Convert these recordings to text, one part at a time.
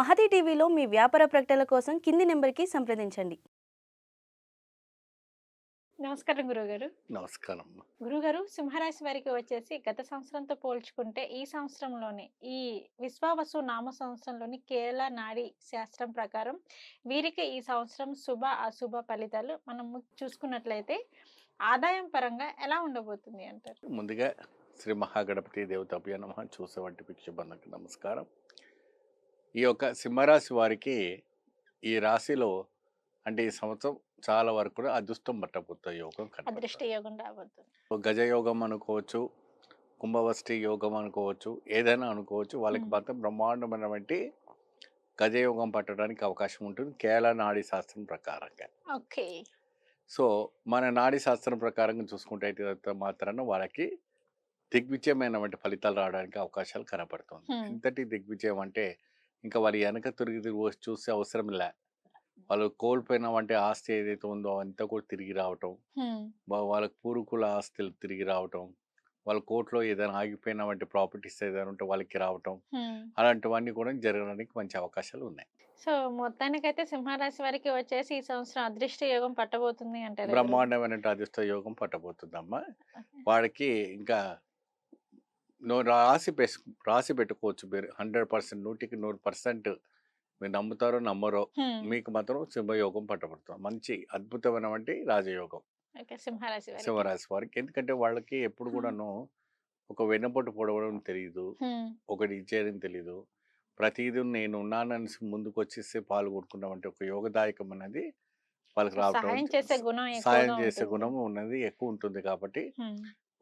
మహతి టీవీలో మీ వ్యాపార ప్రకటనల కోసం కింది నెంబర్కి సంప్రదించండి. నమస్కారం గురుగారు నమస్కారం. గురుగారు సింహరాశి వారికి వచ్చేసి గత సంవత్సరంతో పోల్చుకుంటే ఈ సంవత్సరంలోని ఈ విశ్వావసు నామ సంవత్సరంలోని కేరళ నాడి శాస్త్రం ప్రకారం వీరికి ఈ సంవత్సరం శుభ అశుభ ఫలితాలు మనం చూసుకున్నట్లయితే ఆదాయం పరంగా ఎలా ఉండబోతుంది అంటారు? ముందుగా శ్రీ మహాగణపతి చూసే వంటి భిక్షబంధకు నమస్కారం. ఈ యొక్క సింహరాశి వారికి ఈ రాశిలో అంటే ఈ సంవత్సరం చాలా వరకు కూడా అదృష్టం పట్టబోత యోగం అదృష్ట. యోగం రాబోతుంది. గజయోగం అనుకోవచ్చు కుంభవష్టి యోగం అనుకోవచ్చు ఏదైనా అనుకోవచ్చు. వాళ్ళకి. మాత్రం బ్రహ్మాండమైనటువంటి గజయోగం పట్టడానికి అవకాశం ఉంటుంది. కేరళ నాడీ శాస్త్రం ప్రకారంగా. ఓకే. సో మన నాడీ శాస్త్రం ప్రకారంగా చూసుకుంటే అయితే మాత్రాన వాళ్ళకి దిగ్విజయమైనటువంటి ఫలితాలు రావడానికి అవకాశాలు కనపడుతుంది. ఎంతటి దిగ్విజయం అంటే ఇంకా వారి వెనక తిరిగి తిరిగి చూసే అవసరం లే. వాళ్ళు కోల్పోయినవంటి ఆస్తి ఏదైతే ఉందో అంతా కూడా తిరిగి రావటం. వాళ్ళకి పూర్వీకుల ఆస్తులు తిరిగి రావటం. వాళ్ళ కోర్టులో ఏదైనా ఆగిపోయిన వంటి ప్రాపర్టీస్ ఏదైనా ఉంటే వాళ్ళకి రావటం. అలాంటివన్నీ కూడా జరగడానికి మంచి అవకాశాలు ఉన్నాయి. సో మొత్తానికైతే సింహరాశి వారికి వచ్చేసి ఈ సంవత్సరం అదృష్ట యోగం పట్టబోతుంది గురుగారు. బ్రహ్మాండమైన అదృష్ట యోగం పట్టబోతుందమ్మా. వాడికి ఇంకా నువ్వు రాసి పెస్ రాసి పెట్టుకోవచ్చు మీరు హండ్రెడ్ పర్సెంట్ నూటికి నూరు పర్సెంట్ మీరు నమ్ముతారో నమ్మరో. మీకు మాత్రం సింహయోగం పట్టబడుతుంది మంచి అద్భుతమైనటువంటి రాజయోగం సింహరాశి వారికి ఎందుకంటే వాళ్ళకి ఎప్పుడు. కూడాను ఒక వెన్నపొట్టు పొడవడం తెలియదు. ఒకటి ఇచ్చేయడం తెలియదు ప్రతిదీ నేను ఉన్నానని ముందుకు వచ్చేసి పాలు కొట్టుకున్నాం అంటే ఒక యోగదాయకం అనేది వాళ్ళకి గుణం సాయం చేసే. గుణం ఉన్నది ఎక్కువ ఉంటుంది కాబట్టి.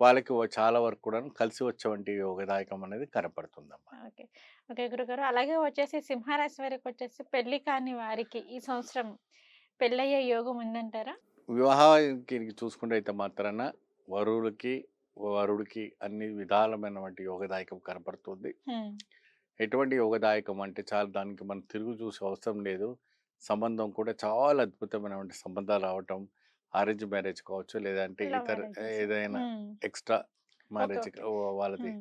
వాళ్ళకి చాలా వరకు కూడా కలిసి వచ్చేవంటి యోగదాయకం అనేది కనపడుతుందమ్మా. ఓకే. ఓకే గురుగారు. అలాగే వచ్చేసి సింహరాశి వారికి వచ్చేసి పెళ్ళి కాని వారికి ఈ సంవత్సరం పెళ్ళయ్యే యోగం ఉందంటారా? వివాహానికి చూసుకుంటే అయితే మాత్రాన వరువులకి వరుడికి అన్ని విధాలమైనటువంటి యోగదాయకం కనపడుతుంది. ఎటువంటి యోగదాయకం అంటే చాలా దానికి మనం తిరుగు చూసే అవసరం లేదు. సంబంధం కూడా చాలా అద్భుతమైనటువంటి సంబంధాలు రావటం అరేంజ్ మ్యారేజ్ కావచ్చు లేదంటే ఇతర. ఏదైనా. Extra marriage. వాళ్ళది.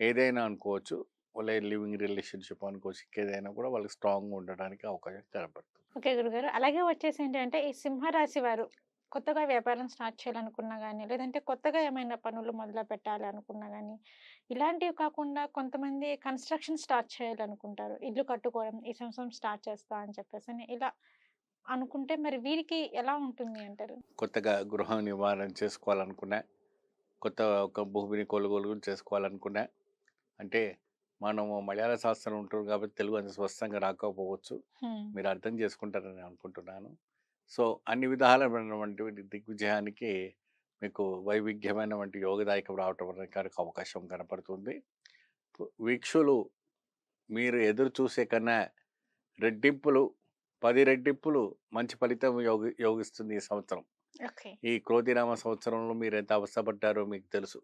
ఏదైనా అనుకోవచ్చు వాళ్ళ లివింగ్ రిలేషన్షిప్ అనుకోవచ్చు ఏదైనా కూడా వాళ్ళకి స్ట్రాంగ్ ఉండడానికి అవకాశం కనపడుతుంది ఓకే గురుగారు అలాగే వచ్చేసి ఏంటంటే ఈ సింహరాశి వారు కొత్తగా వ్యాపారం స్టార్ట్ చేయాలనుకున్నా కానీ లేదంటే కొత్తగా ఏమైనా పనులు మొదలు పెట్టాలి అనుకున్నా కానీ ఇలాంటివి కాకుండా కొంతమంది కన్స్ట్రక్షన్ స్టార్ట్ చేయాలనుకుంటారు ఇల్లు కట్టుకోవడం ఈ సంవత్సరం స్టార్ట్ చేస్తా అని చెప్పేసి ఇలా అనుకుంటే మరి వీరికి ఎలా ఉంటుంది అంటారు? కొత్తగా గృహ నివారణ చేసుకోవాలనుకున్నా కొత్త ఒక భూమిని కొనుగోలు చేసుకోవాలనుకున్నా అంటే మనము మలయాళ శాస్త్రం ఉంటుంది కాబట్టి తెలుగు అంత స్పష్టంగా రాకపోవచ్చు. మీరు అర్థం చేసుకుంటారని అనుకుంటున్నాను. సో అన్ని విధాలమైనటువంటి దిగ్విజయానికి మీకు వైవిధ్యమైనటువంటి యోగదాయకం రావటం అనేది అవకాశం కనపడుతుంది. వీక్షులు మీరు ఎదురు చూసే కన్నా రెట్టింపులు పది రెట్టింపులు మంచి ఫలితం యోగి యోగిస్తుంది ఈ సంవత్సరం. ఓకే. ఈ క్రోధినామ సంవత్సరంలో మీరు ఎంత అవస్థపడ్డారో మీకు తెలుసు.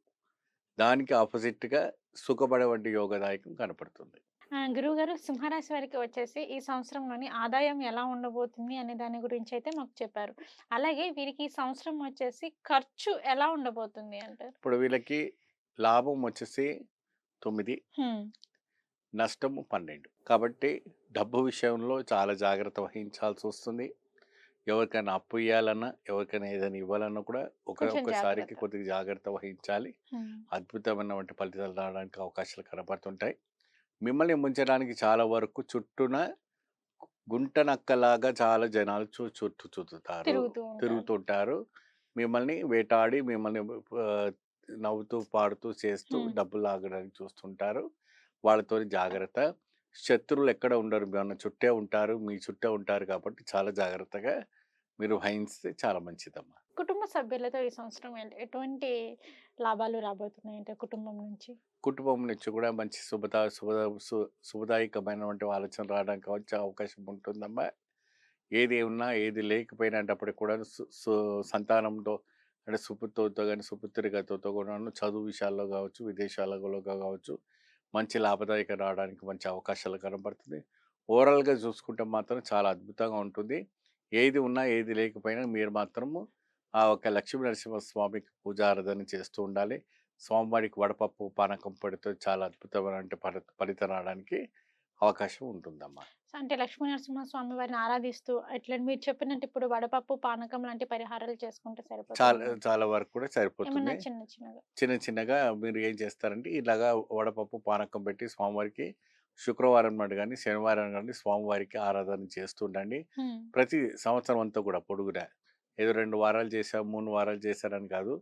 దానికి ఆపోజిట్గా సుఖపడే వంటి యోగదాయకం కనపడుతుంది. గురువు గారు సింహరాశి వారికి వచ్చేసి ఈ సంవత్సరంలోని ఆదాయం ఎలా ఉండబోతుంది అనే దాని గురించి అయితే మాకు చెప్పారు. అలాగే వీరికి ఈ సంవత్సరం వచ్చేసి ఖర్చు ఎలా ఉండబోతుంది అంటారు? ఇప్పుడు వీళ్ళకి లాభం వచ్చేసి తొమ్మిది. నష్టము పన్నెండు కాబట్టి డబ్బు విషయంలో చాలా జాగ్రత్త వహించాల్సి వస్తుంది ఎవరికైనా అప్పు ఇవ్వాలన్నా ఎవరికైనా ఏదైనా ఇవ్వాలన్నా కూడా ఒక ఒక్కసారికి. కొద్దిగా జాగ్రత్త వహించాలి. అద్భుతమైనటువంటి ఫలితాలు రావడానికి అవకాశాలు కనపడుతుంటాయి మిమ్మల్ని ముంచడానికి చాలా వరకు చుట్టూన గుంట నక్కలాగా చాలా జనాలు చూ చుట్టూ చుట్టుతారు. తిరుగుతుంటారు మిమ్మల్ని వేటాడి మిమ్మల్ని నవ్వుతూ పాడుతూ చేస్తూ. డబ్బులు లాగడానికి చూస్తుంటారు వాళ్ళతో జాగ్రత్త. శత్రువులు ఎక్కడ ఉండరు మన చుట్టే ఉంటారు మీ చుట్టే ఉంటారు కాబట్టి చాలా జాగ్రత్తగా మీరు వహిస్తే చాలా మంచిదమ్మా. కుటుంబ సభ్యులతో ఈ సంవత్సరం ఎటువంటి లాభాలు రాబోతున్నాయి అంటే కుటుంబం నుంచి? కుటుంబం నుంచి కూడా మంచి శుభదా శుభ శుభదాయకమైనటువంటి ఆలోచన రావడానికి వచ్చే అవకాశం ఉంటుందమ్మా. ఏది ఉన్నా ఏది లేకపోయినప్పటికీ కూడా సంతానంతో అంటే సుపుత్రుతో కానీ సుపుత్రికతో కూడాను చదువు విషయాల్లో కావచ్చు విదేశాలలో కావచ్చు మంచి లాభదాయక రావడానికి మంచి అవకాశాలు కనబడుతుంది. ఓవరాల్గా చూసుకుంటే మాత్రం చాలా అద్భుతంగా ఉంటుంది. ఏది ఉన్నా ఏది లేకపోయినా మీరు మాత్రము ఆ ఒక లక్ష్మీ నరసింహస్వామికి పూజారాధన చేస్తూ ఉండాలి. స్వామివారికి వడపప్పు పానకం పడితే చాలా అద్భుతమైన ఫలి- ఫలితం రావడానికి అవకాశం ఉంటుందమ్మా. సో అంటే లక్ష్మీ నరసింహ స్వామి వారిని ఆరాధిస్తూ ఇట్లా మీరు చెప్పినట్టు ఇప్పుడు వడపప్పు పానకం లాంటి పరిహారాలు చేసుకుంటే చాలా సరిపోతుంది చాలా వరకు కూడా సరిపోతుంది. చిన్న చిన్నగా? చిన్న చిన్నగా మీరు ఏం చేస్తారంటే ఇలాగా వడపప్పు పానకం పెట్టి స్వామివారికి శుక్రవారం నాడు కానీ శనివారం కానీ స్వామివారికి ఆరాధన చేస్తుండండి హ్మ్. ప్రతి సంవత్సరం అంతా కూడా పొడుగునా. ఏదో రెండు వారాలు చేసాం మూడు వారాలు చేశారని కాదు.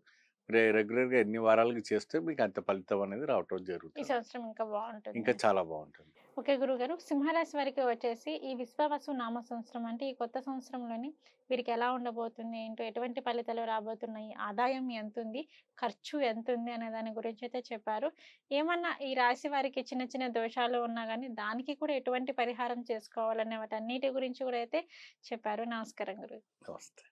రెగ్యులర్గా ఎన్ని వారాలకు చేస్తే మీకు అంత ఫలితం అనేది రావటం జరుగుతుంది. సంవత్సరం ఇంకా బాగుంటుంది? ఇంకా చాలా బాగుంటుంది. ఓకే గురుగారు సింహరాశి వారికి వచ్చేసి ఈ విశ్వవసు నామ సంవత్సరం అంటే ఈ కొత్త సంవత్సరంలోని వీరికి ఎలా ఉండబోతుంది? ఏంటో ఎటువంటి ఫలితాలు రాబోతున్నాయి? ఆదాయం ఎంత ఉంది ఖర్చు ఎంత ఉంది అనే దాని గురించి అయితే చెప్పారు. ఏమన్నా ఈ రాశి వారికి చిన్న చిన్న దోషాలు ఉన్నా కానీ దానికి కూడా ఎటువంటి పరిహారం చేసుకోవాలనే వాటి అన్నిటి గురించి కూడా అయితే చెప్పారు. నమస్కారం గురు నమస్తే.